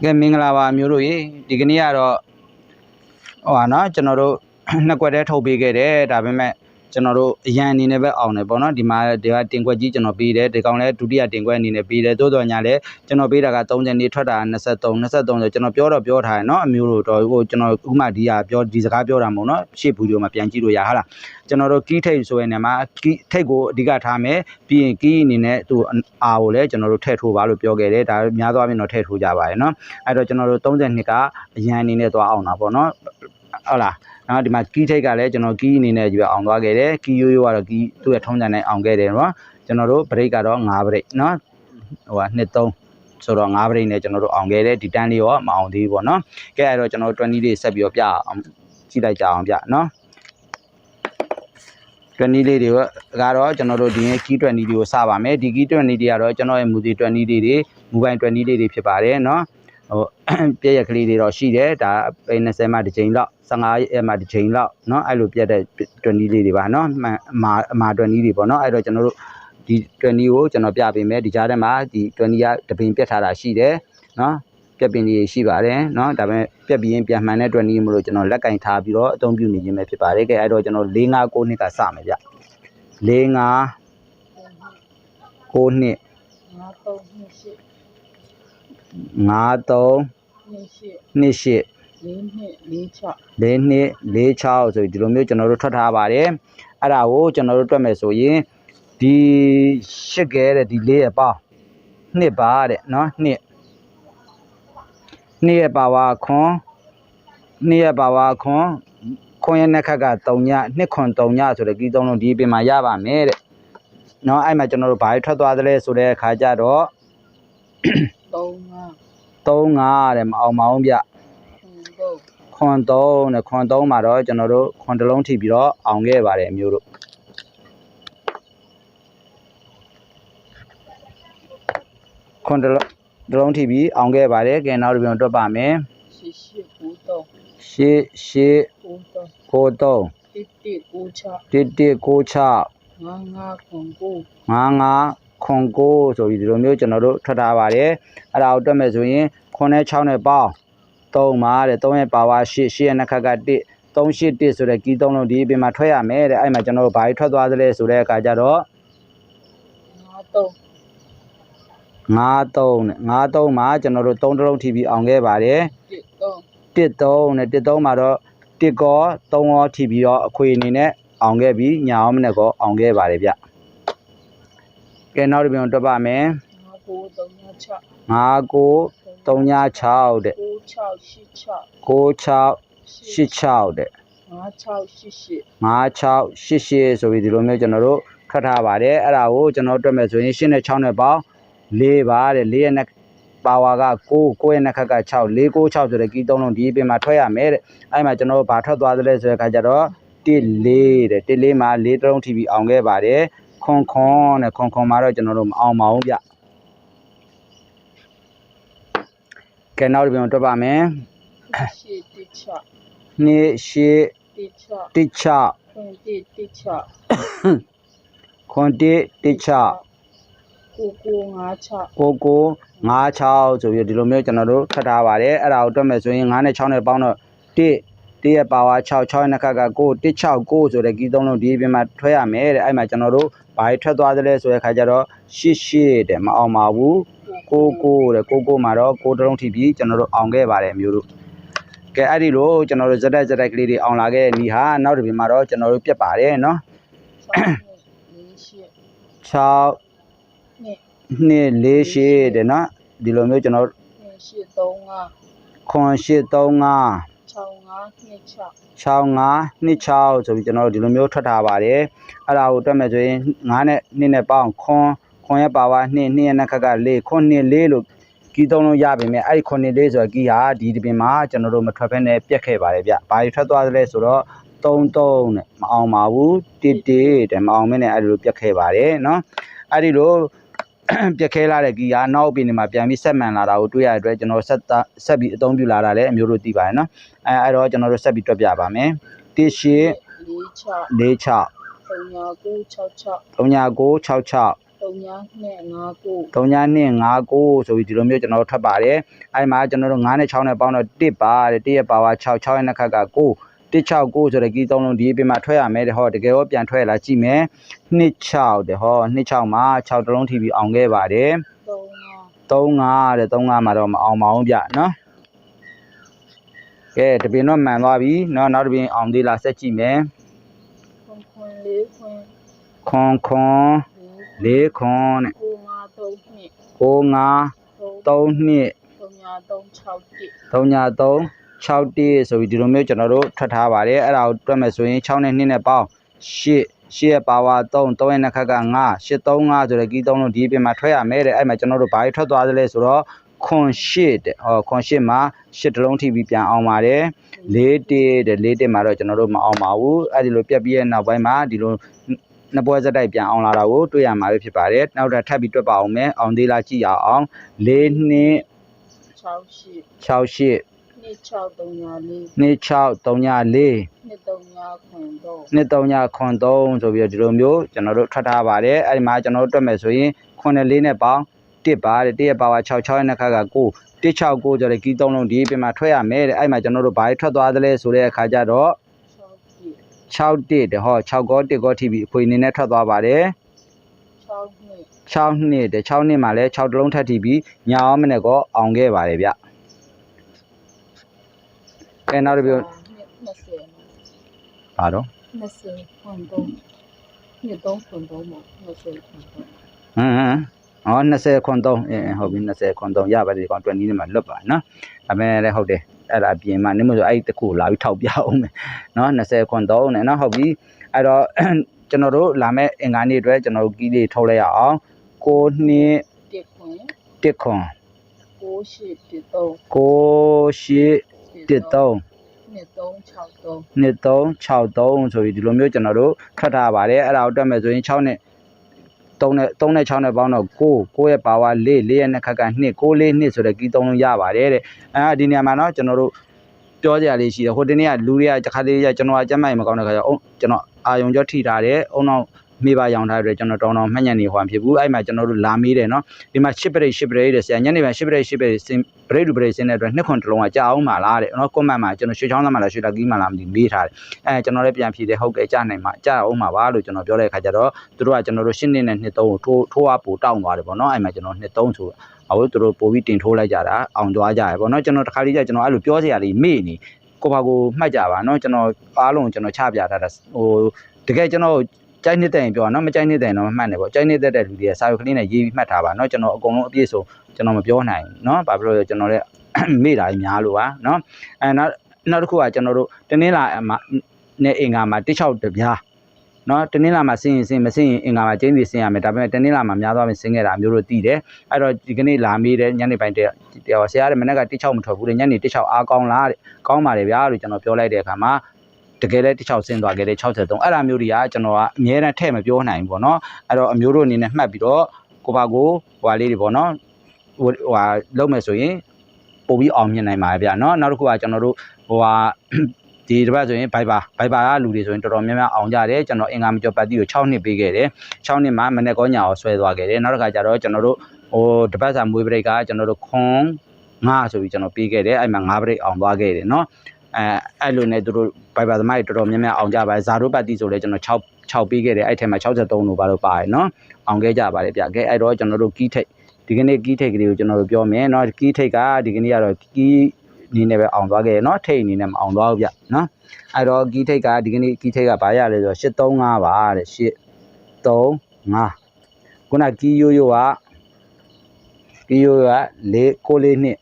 ကဲမင်္ဂလာပါမျိုးတို့ရေဒီကနေ့ကတော့ဟိုဟာနော်ကျွန်တော်တို့နှစ်ကွက်တည်းထုတ်ပေးခဲ့တယ်ဒါပေမဲ့ ကျွန်တော်တို့အရန်အနေနဲ့ပဲအောင်တယ်ပေါ့နော်ဒီမှာဒီကတင်ကွက်ကြီးကျွန်တော်ပေးတယ်ဒီကောင်လည်းဒုတိယတင်ကွက်အနေနဲ့ပေးတယ်သို့တော်ညာလည်းကျွန်တော်ပေးတာက30နေထွက်တာ23 23ဆိုကျွန်တော်ပြောတော့ပြောထားတယ်နော်အမျိုးတို့တော့ဟိုကျွန်တော်ဥမာဒီဟာပြောဒီစကားပြောတာမဟုတ်နော်ရှေ့ဗီဒီယိုမှာပြန်ကြည့်လို့ရဟာလားကျွန်တော်တို့ကီးထိတ်ဆိုရင်လည်းမှာကီးထိတ်ကိုအဓိကထားမယ်ပြီးရင်ကီးအနေနဲ့သူအာကိုလည်းကျွန်တော်တို့ထည့်ထိုးပါလို့ပြောခဲ့တယ်ဒါများသောအားဖြင့်တော့ထည့်ထိုးကြပါရဲ့နော်အဲ့တော့ကျွန်တော်တို့32ကအရန်အနေနဲ့သွားအောင်တာပေါ့နော်ဟုတ်လား နော်ဒီမှာကီးထိတ်ကလည်းကျွန်တော်ကီးအနေနဲ့ကြီးပဲအောင်သွားခဲ့တယ်ကီးရိုးရိုးကတော့ကီးသူ့ရဲ့ထုံးစံနဲ့အောင်ခဲ့တယ်နော်ကျွန်တော်တို့ဘရိတ်ကတော့9ဘရိတ်နော်ဟိုက2 3ဆိုတော့9ဘရိတ်နဲ့ကျွန်တော်တို့အောင်ခဲ့တယ်ဒီတန်းလေးရောမအောင်သေးဘူးပေါ့နော်ကဲအဲ့တော့ကျွန်တော်တို့20လေးဆက်ပြီးတော့ပြအောင်ကြည့်လိုက်ကြအောင်ပြနော်20လေးတွေကတော့ကျွန်တော်တို့ဒီရင်ကီး20လေးကိုစပါမယ်ဒီကီး20လေးတွေကတော့ကျွန်တော်ရဲ့မူစီ20လေးတွေမူပိုင်20လေးတွေဖြစ်ပါတယ်နော် ဟို ပြည့်ရက်ကလေးတွေတော့ရှိတယ်ဒါပိ20မှတစ်ချိန်လောက်15ရက်မှတစ်ချိန်လောက်เนาะအဲ့လိုပြတ်တဲ့20လေးတွေပါเนาะမှန်အမာအမာ20တွေပေါ့เนาะအဲ့တော့ကျွန်တော်တို့ဒီ20ကိုကျွန်တော်ပြပေးမယ်ဒီကြားထဲမှာဒီ20ကတပင်ပြတ်ထားတာရှိတယ်เนาะပြက်ပင်တွေရှိပါတယ်เนาะဒါပေမဲ့ပြက်ပြီးရင်ပြန်မှန်တဲ့20မလို့ကျွန်တော်လက်ကင်ထားပြီးတော့အသုံးပြုနေခြင်းပဲဖြစ်ပါတယ်ကဲအဲ့တော့ကျွန်တော်4 5 9နှစ်ကစမယ်ဗျ4 5 9နှစ် ငါတော့နှစ်ရှိ 5 3 နှစ်ရှိ နှစ်8 လေးနှစ်လေးချ၄နှစ်၄6ဆိုဒီလိုမျိုးကျွန်တော်တို့ထွက်ထားပါတယ်အဲ့ဒါကိုကျွန်တော်တို့တွက်မယ်ဆိုရင်ဒီရှစ်ကဲတဲ့ဒီလေးရပေါင်းနှစ်ပါတဲ့နော်နှစ်နှစ်ရပါဝါခွန်နှစ်ရပါဝါခွန်ခွန်ရနှစ်ခက်က3ညနှစ်ခွန်3ညဆိုတဲ့ကြီးသုံးလုံးဒီအပြင်မှာရပါမယ်တဲ့နော်အဲ့မှာကျွန်တော်တို့ဘာတွေထွက်သွားသလဲဆိုတဲ့အခါကျတော့ သုံးငါ3 5တဲ့မအောင်မအောင်ဗျခုံတော့ခွန်3နဲ့ခွန်3မှာတော့ကျွန်တော်တို့ခွန်တစ်လုံးထိပြီးတော့အောင်ခဲ့ပါတယ်အမျိုးတို့ခွန်တစ်လုံးတစ်လုံးထိပြီးအောင်ခဲ့ပါတယ်ကဲနောက်တစ်ပြန်တွက်ပါမယ်ရှိရှိကိုတော့ရှေ့ရှေ့ကိုတော့ကို3တစ်တစ်ကိုချ1 1 6 6ငါငါခုံကို5 5 ခွန်9ဆိုပြီးဒီလိုမျိုးကျွန်တော်တို့ထွက်ထားပါတယ်အဲ့ဒါကိုတွက်မယ်ဆိုရင်ခွန်နဲ့6နဲ့ပေါင်း3ပါတဲ့3ရဲ့ပါဝါ8 8ရဲ့နှစ်ခက်က1 381ဆိုတဲ့ကီးသုံးလုံးဒီအပြင်မှာထွက်ရမယ်တဲ့အဲ့မှာကျွန်တော်တို့ဘာကြီးထွက်သွားသလဲဆိုတဲ့အခါကျတော့ငါတော့53နဲ့53မှာကျွန်တော်တို့3တစ်လုံးထိပြီးအောင်ခဲ့ပါတယ်တစ်တော့13နဲ့13မှာတော့1ကော3ရောထိပြီးတော့အခွေအနေနဲ့အောင်ခဲ့ပြီးညာအောင်မနဲ့ကောအောင်ခဲ့ပါတယ်ဗျ ကဲနောက်တစ်ပြန်တွက်ပါမယ်ငါကိုတော့ငါချ5 9 3ည6တဲ့ကိုချရှိချ96 86တဲ့ငါချရှိရှိ5688ဆိုပြီးဒီလိုမျိုးကျွန်တော်တို့ခတ်ထားပါတယ်အဲ့ဒါကိုကျွန်တော်တို့တွက်မယ်ဆိုရင်8နဲ့6နဲ့ပေါင်း4ပါတဲ့4ရဲ့နဲ့ပါဝါက9 9ရဲ့နဲ့ခက်က6 4 9 6ဆိုတဲ့ကီးသုံးလုံးဒီအပြင်မှာထွက်ရမယ်တဲ့အဲ့မှာကျွန်တော်တို့ဘာထွက်သွားသလဲဆိုတဲ့အခါကျတော့1 4တဲ့1 4မှာ4တုံးထိပြီးအောင်ခဲ့ပါတယ် ခွန်ခွန်နဲ့ခွန်ခွန်မှာတော့ကျွန်တော်တို့မအောင်ပါဘူးဗျကဲနောက်တစ်ပြန်တွက်ပါမယ်ရှိတစ်ချ2 8တစ်ချ1 6ခွန်တစ်တစ်ချခွန်1 1 6ကိုကိုငါချကိုကို96ဆိုပြီးဒီလိုမျိုးကျွန်တော်တို့ထပ်ထားပါတယ်အဲ့ဒါကိုတွက်မယ်ဆိုရင်9နဲ့6နဲ့ပေါင်းတော့1 1ရဲ့ပါဝါ6 6ရဲ့နှစ်ခက်က9 169ဆိုတဲ့ကီးသုံးလုံးဒီအပြင်မှာထွက်ရမယ်တဲ့အဲ့မှာကျွန်တော်တို့ဘာတွေထွက်သွားသလဲဆိုတဲ့ခါကျတော့88တဲ့မအောင်ပါဘူးကိုကိုတဲ့ကိုကိုမှာတော့ကိုတစ်လုံးထိပြီးကျွန်တော်တို့အောင်ခဲ့ပါတယ်မျိုးတို့ကဲအဲ့ဒီလိုကျွန်တော်တို့ဇက်တက်ဇက်တက်ကလေးတွေအောင်လာခဲ့တဲ့ညီဟာနောက်တစ်ပြင်မှာတော့ကျွန်တော်တို့ပြတ်ပါတယ်နော်လေးရှိ6နှစ်2 4 8တဲ့နော်ဒီလိုမျိုးကျွန်တော်တို့နှစ်ရှိသုံးငါခွန်835 6ငါနှစ်ချ 65 26ဆိုပြီးကျွန်တော်တို့ဒီလိုမျိုးထွက်ထားပါတယ်အဲ့ဒါကိုတွက်မယ်ဆိုရင်9နဲ့2နဲ့ပေါင်းခွန်ခွန်ရဲ့ပါဝါ2 2ရဲ့နှက်ခက်က4ခွန်2 4လို့ကီးသုံးလုံးရပါမယ်အဲ့ဒီခွန်2 4ဆိုတော့ကီးဟာဒီဒီပင်မှာကျွန်တော်တို့မထွက်ဖက်နဲ့ပြက်ခဲ့ပါတယ်ဗျဘာတွေထွက်သွားသလဲဆိုတော့33နဲ့မအောင်ပါဘူး1 1တဲ့မအောင်မင်းနဲ့အဲ့ဒီလိုပြက်ခဲ့ပါတယ်เนาะအဲ့ဒီလို ပြက်ခဲလာတဲ့ဂီယာနောက်ပြင်ဒီမှာပြန်ပြီးဆက်မှန်လာတာကိုတွေ့ရတဲ့အတွက်ကျွန်တော်ဆက်ဆက်ပြီးအသုံးပြုလာတာလည်းအမျိုးတို့သိပါတယ်နော်အဲအဲ့တော့ကျွန်တော်တို့ဆက်ပြီးတွက်ပြပါမယ်တိရှိ46 46 3966 3966 3959 3959ဆိုပြီးဒီလိုမျိုးကျွန်တော်တို့ထွက်ပါတယ်အဲ့မှာကျွန်တော်တို့9နဲ့6နဲ့ပေါင်းတော့1ပါတဲ့1ရဲ့ပါဝါ6 6ရဲ့နှစ်ခါက9 169ဆိုတဲ့ကီးသုံးလုံးဒီအပြင်မှာထွက်ရမယ်တဲ့ဟောတကယ်ရောပြန်ထွက်လာကြည့်မယ်26တဲ့ဟော26မှာ6တလုံးထိပြီးအောင်ခဲ့ပါတယ်3ညာ35တဲ့35မှာတော့မအောင်ပါဘူးဗျနော်ကဲတပင်တော့မှန်သွားပြီနော်နောက်တပင်အောင်သေးလားဆက်ကြည့်မယ်ခွန်ခွန်လေးခွန်ခွန်ခွန်လေး၄ခွန်တဲ့ကိုငါ3နှစ်9 5 3နှစ်3ညာ3 6တိဆိုပြီးဒီလိုမျိုးကျွန်တော်တို့ထွက်ထားပါတယ်အဲ့ဒါကိုတွက်မယ်ဆိုရင်6နဲ့2နဲ့ပေါင်း8 8ရဲ့ပါဝါ3 3ရဲ့နှစ်ခါက9 8 3 5ဆိုတဲ့ကီး3လုံးဒီအပြင်မှာထွက်ရမယ်တဲ့အဲ့မှာကျွန်တော်တို့ဘာတွေထွက်သွားသလဲဆိုတော့ခွန်ရှိတဲ့ဟောခွန်ရှိမှာရှစ်တလုံးထိပြီးပြန်အောင်ပါတယ်လေးတေတဲ့လေးတေမှာတော့ကျွန်တော်တို့မအောင်ပါဘူးအဲ့ဒီလိုပြက်ပြီးရဲ့နောက်ပိုင်းမှာဒီလိုနှစ်ပွဲစက်တိုက်ပြန်အောင်လာတာကိုတွေ့ရမှာပဲဖြစ်ပါတယ်နောက်ထပ်ထပ်ပြီးတွက်ပါအောင်မယ်အောင်သေးလားကြည့်ရအောင်လေးနှစ်6 6 6 8 26394 26394 2393ဆိုပြီးတော့ဒီလိုမျိုးကျွန်တော်တို့ထွက်ထားပါတယ်အဲ့ဒီမှာကျွန်တော်တို့တွက်မယ်ဆိုရင်94နဲ့ပေါင်း1ပါတဲ့1ရဲ့ပါဝါ66ရဲ့နှခါက9 169ကြော်တဲ့ကီးသုံးလုံးဒီပြင်မှာထွက်ရမယ်တဲ့အဲ့မှာကျွန်တော်တို့ဘာတွေထွက်သွားသလဲဆိုတဲ့အခါကျတော့61တဲ့ဟော6ကော1ကောထိပြီးအခွေအနေနဲ့ထွက်သွားပါတယ်6နှစ်6နှစ်တဲ့6နှစ်မှာလဲ6တလုံးထပ်ထိပြီးညာအောင်မနဲ့ကောအောင်ခဲ့ပါတယ်ဗျ အဲနောက်တစ်ပြုတ်ဘာတော့20ခွန်တော့နှစ်သုံးခွန်တော့မဟုတ်20ခွန်တော့ဟမ်ဟမ်အော်20ခွန်တော့အဲဟုတ်ပြီ20ခွန်တော့ရပါတယ်ကောင်20နဲ့မှလွတ်ပါနော်ဒါပေမဲ့လည်းဟုတ်တယ်အဲ့ဒါအပြင်မှာနင်မဆိုအဲ့ဒီတစ်ခုလာပြီးထောက်ပြအောင်မယ်နော်20ခွန်တော့နဲ့နော်ဟုတ်ပြီအဲ့တော့ကျွန်တော်တို့လာမဲ့အင်္ဂါနေ့အတွက်ကျွန်တော်တို့ကီးလေးထုတ်လိုက်ရအောင်6နှစ်1ခွန်1ခွန်6 8 1 3 9 8 13 2363 2363ဆိုပြီးဒီလိုမျိုးကျွန်တော်တို့ခတ်ထားပါတယ်အဲ့ဒါကိုတွက်မယ်ဆိုရင်6နဲ့3နဲ့3နဲ့6နဲ့ပေါင်းတော့9 9ရဲ့ power 4 4ရဲ့နှစ်ခက်က2 9 4 2ဆိုတဲ့ကီးသုံးလုံးရပါတယ်တဲ့အဲ့ဒါဒီနေရာမှာเนาะကျွန်တော်တို့ပြောကြရလေးရှိတယ်ဟိုတနေ့ကလူတွေကတစ်ခါတည်းကကျွန်တော်ကစက်မိုင်မကောင်းတဲ့ခါကျတော့ကျွန်တော်အာယုံကြောထိထားတယ်အုံနောက် မိဘရောင်ထားတယ်ကျွန်တော်တောင်းတောင်းမှတ်ညက်နေဟွာဖြစ်ဘူးအဲ့မှာကျွန်တော်တို့လာမေးတယ်เนาะဒီမှာရှစ်ပရိတ်ရှစ်ပရိတ်တဲ့ဆရာညနေပိုင်းရှစ်ပရိတ်ရှစ်ပရိတ်စင်ပရိတ်လူပရိတ်စင်တဲ့အတွက်နှစ်ခွန်တစ်လုံးကကြာအောင်ပါလားတဲ့เนาะကွန်မန့်မှာကျွန်တော်ရွှေချောင်းသားမှာလားရွှေတာကီးမှာလားမသိမေးထားတယ်အဲကျွန်တော်လည်းပြန်ဖြေတယ်ဟုတ်ကဲ့ကြာနိုင်မှာကြာအောင်ပါပါလို့ကျွန်တော်ပြောတဲ့အခါကျတော့သူတို့ကကျွန်တော်တို့ရှင်းနေတဲ့နှစ်သုံးကိုထိုးထိုးအားပိုတောင်းသွားတယ်ပေါ့เนาะအဲ့မှာကျွန်တော်နှစ်သုံးဆိုအခုသူတို့ပို့ပြီးတင်ထိုးလိုက်ကြတာအောင်သွားကြရပေါ့เนาะကျွန်တော်တခါလေးကျကျွန်တော်အဲ့လိုပြောစရာလေးမေ့နေကိုပါကိုမှတ်ကြပါเนาะကျွန်တော်အားလုံးကျွန်တော်ချပြထားတာဟိုတကယ်ကျွန်တော် ကြိုက်နေတဲ့ရင်ပြောနော်မကြိုက်နေတဲ့ရင်တော့မမှတ်နဲ့ပေါ့ကြိုက်နေတဲ့တဲ့လူတွေကစာရုပ်ကလေးနဲ့ရေးပြီးမှတ်ထားပါနော်ကျွန်တော်အကုန်လုံးအပြည့်စုံကျွန်တော်မပြောနိုင်နော်ဘာဖြစ်လို့လဲကျွန်တော်လည်းမေ့တာကြီးများလို့ပါနော်အဲနောက်နောက်တစ်ခုကကျွန်တော်တို့တင်းင်းလာမှာနဲ့အင်္ဂါမှာတစ်ချောက်တပြားနော်တင်းင်းလာမှာဆင်းရင်ဆင်းမဆင်းရင်အင်္ဂါမှာကျင်းစီဆင်းရမယ်ဒါပေမဲ့တင်းင်းလာမှာများသွားပြီဆင်းခဲ့တာမျိုးတို့တည်တယ်အဲ့တော့ဒီကနေ့လာမေးတယ်ညနေပိုင်းတဲ့ဆရာကမနေ့ကတစ်ချောက်မထွက်ဘူးတဲ့ညနေတစ်ချောက်အားကောင်းလားတဲ့ကောင်းပါတယ်ဗျာလို့ကျွန်တော်ပြောလိုက်တဲ့အခါမှာ တကယ်လည်း16ဆင်းသွားခဲ့တယ်63အဲ့ဒါမျိုးတွေကကျွန်တော်ကအများနဲ့ထဲ့မပြောနိုင်ဘူးပေါ့နော်အဲ့တော့အမျိုးတို့အနေနဲ့မှတ်ပြီးတော့ကိုပါကိုဟွာလေးတွေပေါ့နော်ဟိုဟွာလုံးမယ်ဆိုရင်ပို့ပြီးအောင်မြင်နိုင်ပါဗျာနော်နောက်တစ်ခုကကျွန်တော်တို့ဟိုဟာဒီတစ်ပတ်ဆိုရင် Viber Viber ကလူတွေဆိုရင်တော်တော်များများအောင်ကြတယ်ကျွန်တော်အင်္ဂါမကျော်ပတ်တီကို6နှစ်ပေးခဲ့တယ်6နှစ်မှာမနေ့ကောညအောင်ဆွဲသွားခဲ့တယ်နောက်တစ်ခါကျတော့ကျွန်တော်တို့ဟိုတစ်ပတ်စာမွေးပရိတ်ကကျွန်တော်တို့ခွန်9ဆိုပြီးကျွန်တော်ပေးခဲ့တယ်အဲ့မှာ9ပရိတ်အောင်သွားခဲ့တယ်နော် အဲအဲ့လိုနဲ့သူတို့ Viber သမားတွေတော်တော်များများအောင်ကြပါတယ်ဇာတို့ပတ်တီဆိုလဲကျွန်တော်6 6ပေးခဲ့တယ်အဲ့ထဲမှာ63လို့ပါလို့ပါတယ်နော်အောင်ခဲ့ကြပါတယ်ဗျကဲအဲ့တော့ကျွန်တော်တို့ကီးထိတ်ဒီကနေ့ကီးထိတ်ကလေးကိုကျွန်တော်တို့ပြောမယ်နော်ကီးထိတ်ကဒီကနေ့ကတော့ကီးအနေနဲ့ပဲအောင်သွားခဲ့ရနော်ထိတ်အနေနဲ့မအောင်သွားဘူးဗျနော်အဲ့တော့ကီးထိတ်ကဒီကနေ့ကီးထိတ်ကဘာရလဲဆိုတော့835ပါတဲ့835ခုနကီးရိုးရိုးကကီးရိုးရိုးက4 6လေးနှစ်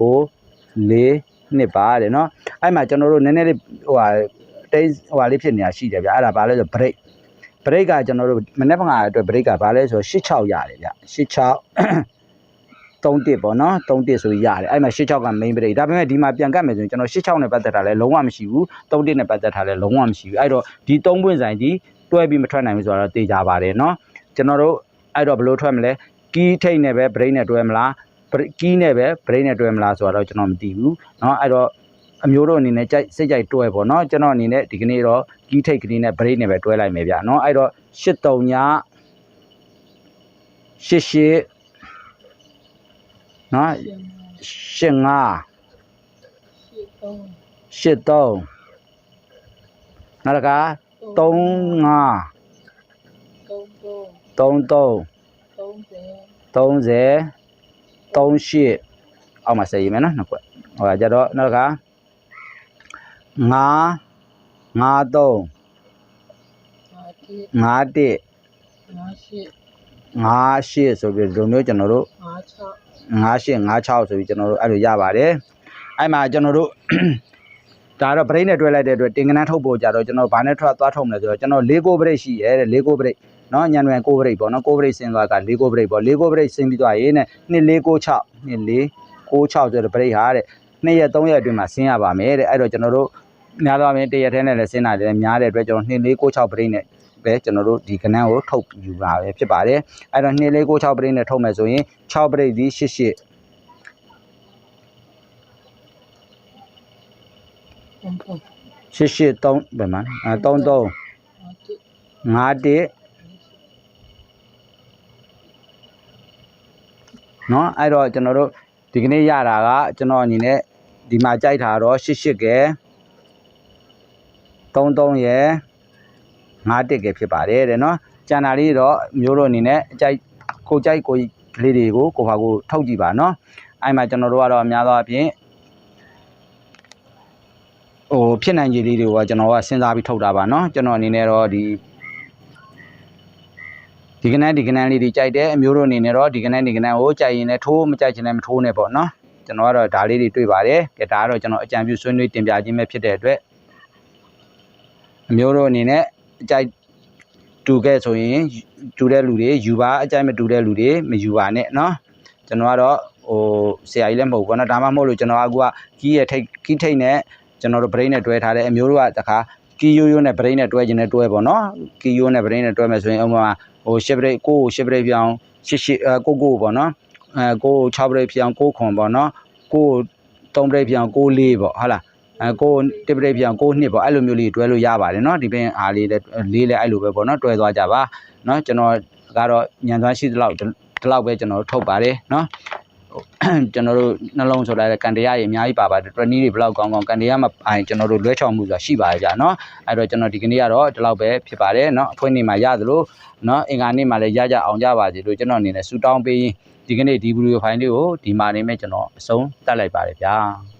6 4 နှစ်ပါတဲ့နော်အဲ့မှာကျွန်တော်တို့နည်းနည်းလေးဟိုဟာတိတ်ဟိုဟာလေးဖြစ်နေတာရှိတယ်ဗျအဲ့ဒါဘာလဲဆို break break ကကျွန်တော်တို့မနေ့ကအတွက် break ကဘာလဲဆို86ရတယ်ဗျ86 31ပေါ့နော်31ဆိုရတယ်အဲ့မှာ86က main break ဒါပေမဲ့ဒီမှာပြန်ကတ်မယ်ဆိုရင်ကျွန်တော်86နဲ့ပတ်သက်တာလဲလုံးဝမရှိဘူး31နဲ့ပတ်သက်တာလဲလုံးဝမရှိဘူးအဲ့တော့ဒီ3ပွင့်ဆိုင်ဒီတွဲပြီးမထွက်နိုင်ဘူးဆိုတော့သိကြပါတယ်နော်ကျွန်တော်တို့အဲ့တော့ဘယ်လိုထွက်မလဲကီးထိတ်နဲ့ပဲ break နဲ့တွဲမလား ကီးနဲ့ပဲ break နဲ့တွဲမလားဆိုတော့ကျွန်တော်မသိဘူးเนาะအဲ့တော့အမျိုးတို့အနေနဲ့ကြိုက်စိတ်ကြိုက်တွဲပေါ့เนาะကျွန်တော်အနေနဲ့ဒီကနေ့တော့ကီးထိတ်ကလေးနဲ့ break နဲ့ပဲတွဲလိုက်မယ်ဗျာเนาะအဲ့တော့83ည ရှစ်ရှစ်နော် ရှင်းမှာ ရှစ်ငါ ရှင်းတော့ ရှစ်သုံးနောက်တစ်ခါသုံးငါ သုံးတော့ သုံးသုံး 30 30 38အောက်မှာဆက်ရေးမယ်နော်နှစ်ခွက်ဟိုကကြတော့နောက်တစ်ခါငါငါသုံးငါတိငါတစ်ငါရှစ်ငါရှစ်ဆိုပြီးဒီလိုမျိုးကျွန်တော်တို့ငါ6ငါရှစ်ငါ6ဆိုပြီးကျွန်တော်တို့အဲ့လိုရပါတယ်အဲ့မှာကျွန်တော်တို့ဒါတော့ဗရိတ်နဲ့တွဲလိုက်တဲ့အတွက်တင်ကနန်းထုတ်ဖို့ကြတော့ကျွန်တော်ဘာနဲ့ထွက်သွားထုတ်မလဲဆိုတော့ကျွန်တော်၄ကိုဗရိတ်ရှိရဲတဲ့၄ကိုဗရိတ် နော်ညံရွယ်ကိုဗရိတ်ပေါ့နော်ကိုဗရိတ်ဆင်းသွားက၄ကိုဗရိတ်ပေါ့၄ကိုဗရိတ်ဆင်းပြီးသွားရေးနဲ့2496 2496ဆိုတဲ့ဗရိတ်ဟာတဲ့နှစ်ရက်သုံးရက်အတွင်းမှာဆင်းရပါမယ်တဲ့အဲ့တော့ကျွန်တော်တို့များတော့မယ်တရက်ထဲနဲ့လည်းဆင်းတာလည်းများတဲ့အတွက်ကျွန်တော်2496ဗရိတ်နဲ့ပဲကျွန်တော်တို့ဒီကဏ္ဍကိုထုတ်ယူတာပဲဖြစ်ပါတယ်အဲ့တော့2496ပရိတ်နဲ့ထုတ်မယ်ဆိုရင်6ပရိတ်ဒီ88ရှစ်ရှစ်3ဘယ်မှာအဲ3 3 5 1 เนาะအဲ့တော့ကျွန်တော်တို့ဒီကနေ့ရတာကကျွန်တော်အနေနဲ့ဒီမှာကြိုက်တာတော့ရှစ်ရှစ်ကဲ33ရယ်51ကဲဖြစ်ပါတယ်တဲ့เนาะကြံတာလေးတော့မျိုးတို့အနေနဲ့ကြိုက်ကိုကြိုက်ကိုလေးတွေကိုကိုဘာကိုထုတ်ကြည့်ပါเนาะအဲ့မှာကျွန်တော်တို့ကတော့အများသောအားဖြင့်ဟိုဖြစ်နိုင်ခြေလေးတွေကိုကျွန်တော်ကစဉ်းစားပြီးထုတ်တာပါเนาะကျွန်တော်အနေနဲ့တော့ဒီ ဒီကနန်းဒီကနန်းလေးတွေကြိုက်တယ်အမျိုးတို့အနေနဲ့တော့ဒီကနန်းဒီကနန်းကိုကြိုက်ရင်လည်းထိုးမကြိုက်ချင်လည်းမထိုးနဲ့ပေါ့နော်ကျွန်တော်ကတော့ဒါလေးတွေတွေ့ပါတယ်ကဲဒါကတော့ကျွန်တော်အကြံပြုဆွေးနွေးတင်ပြခြင်းပဲဖြစ်တဲ့အတွက်အမျိုးတို့အနေနဲ့အကြိုက်တူခဲ့ဆိုရင်တူတဲ့လူတွေယူပါအကြိုက်မတူတဲ့လူတွေမယူပါနဲ့နော်ကျွန်တော်ကတော့ဟိုဆရာကြီးလည်းမဟုတ်ဘူးပေါ့နော်ဒါမှမဟုတ်လို့ကျွန်တော်ကကကီးရဲ့ထိတ်ကီးထိတ်နဲ့ကျွန်တော်တို့ brain နဲ့တွဲထားတဲ့အမျိုးတို့ကတခါကီးရိုးရိုးနဲ့ brain နဲ့တွဲခြင်းနဲ့တွဲပေါ့နော်ကီးရိုးနဲ့ brain နဲ့တွဲမယ်ဆိုရင်ဥပမာ ဟိုရှစ်ပရိတ်ကိုကိုရှစ်ပရိတ်ပြောင်းရှစ်ရှစ်အဲကိုကိုပေါ့နော်အဲကို6ပရိတ်ပြောင်းကိုခွန်ပေါ့နော်ကို3ပရိတ်ပြောင်းကို4ပေါ့ဟုတ်လားအဲကို1ပရိတ်ပြောင်းကို2ပေါ့အဲ့လိုမျိုးလေးတွဲလို့ရပါတယ်နော်ဒီပင်အားလေးလည်းလေးလည်းအဲ့လိုပဲပေါ့နော်တွဲသွားကြပါနော်ကျွန်တော်ကတော့ညံသွားရှိသလောက်ဒီလောက်ပဲကျွန်တော်ထုတ်ပါတယ်နော် ကျွန်တော်တို့နှလုံးဆိုလိုက်တဲ့ကန်တရားတွေအများကြီးပါပါတယ်တွရနီးတွေဘလောက်ကောင်းကောင်းကန်တရားမှာအိုင်ကျွန်တော်တို့လွဲချောင်မှုဆိုတာရှိပါတယ်ကြာနော်အဲ့တော့ကျွန်တော်ဒီကနေ့ကတော့ဒီလောက်ပဲဖြစ်ပါတယ်နော်အဖွင့်နေမှာရသလိုနော်အင်္ဂါနေ့မှာလည်းရကြအောင်ကြပါစေလို့ကျွန်တော်အနေနဲ့ဆူတောင်းပေးရင်ဒီကနေ့ဒီဗီဒီယိုဖိုင်လေးကိုဒီမှာနေမဲ့ကျွန်တော်အဆုံးတက်လိုက်ပါတယ်ဗျာ